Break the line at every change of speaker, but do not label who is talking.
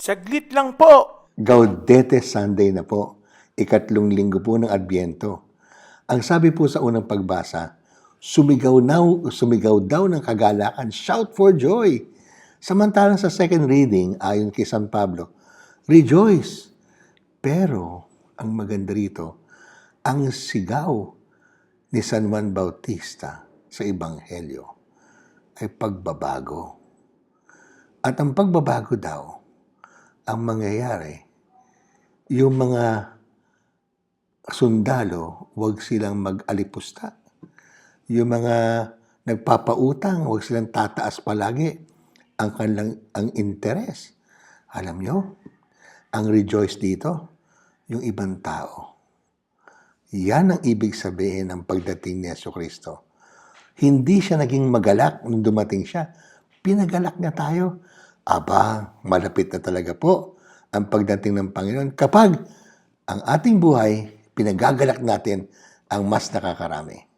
Saglit lang po.
Gaudete Sunday na po, ikatlong linggo po ng Adbyento. Ang sabi po sa unang pagbasa, sumigaw, na, sumigaw daw ng kagalakan, shout for joy. Samantalang sa second reading, ayon kay San Pablo, rejoice. Pero, ang maganda rito, ang sigaw ni San Juan Bautista sa Ebanghelyo ay pagbabago. At ang pagbabago daw, ang mangyayari, yung mga sundalo, huwag silang mag-alipusta. Yung mga nagpapautang, huwag silang tataas palagi ang kanilang ang interes. Alam nyo, ang rejoice dito, yung ibang tao. Yan ang ibig sabihin ng pagdating ni Yeso Kristo. Hindi siya naging magalak nung dumating siya. Pinagalak niya tayo. Aba, malapit na talaga po ang pagdating ng Panginoon kapag ang ating buhay, pinagagalak natin ang mas nakakarami.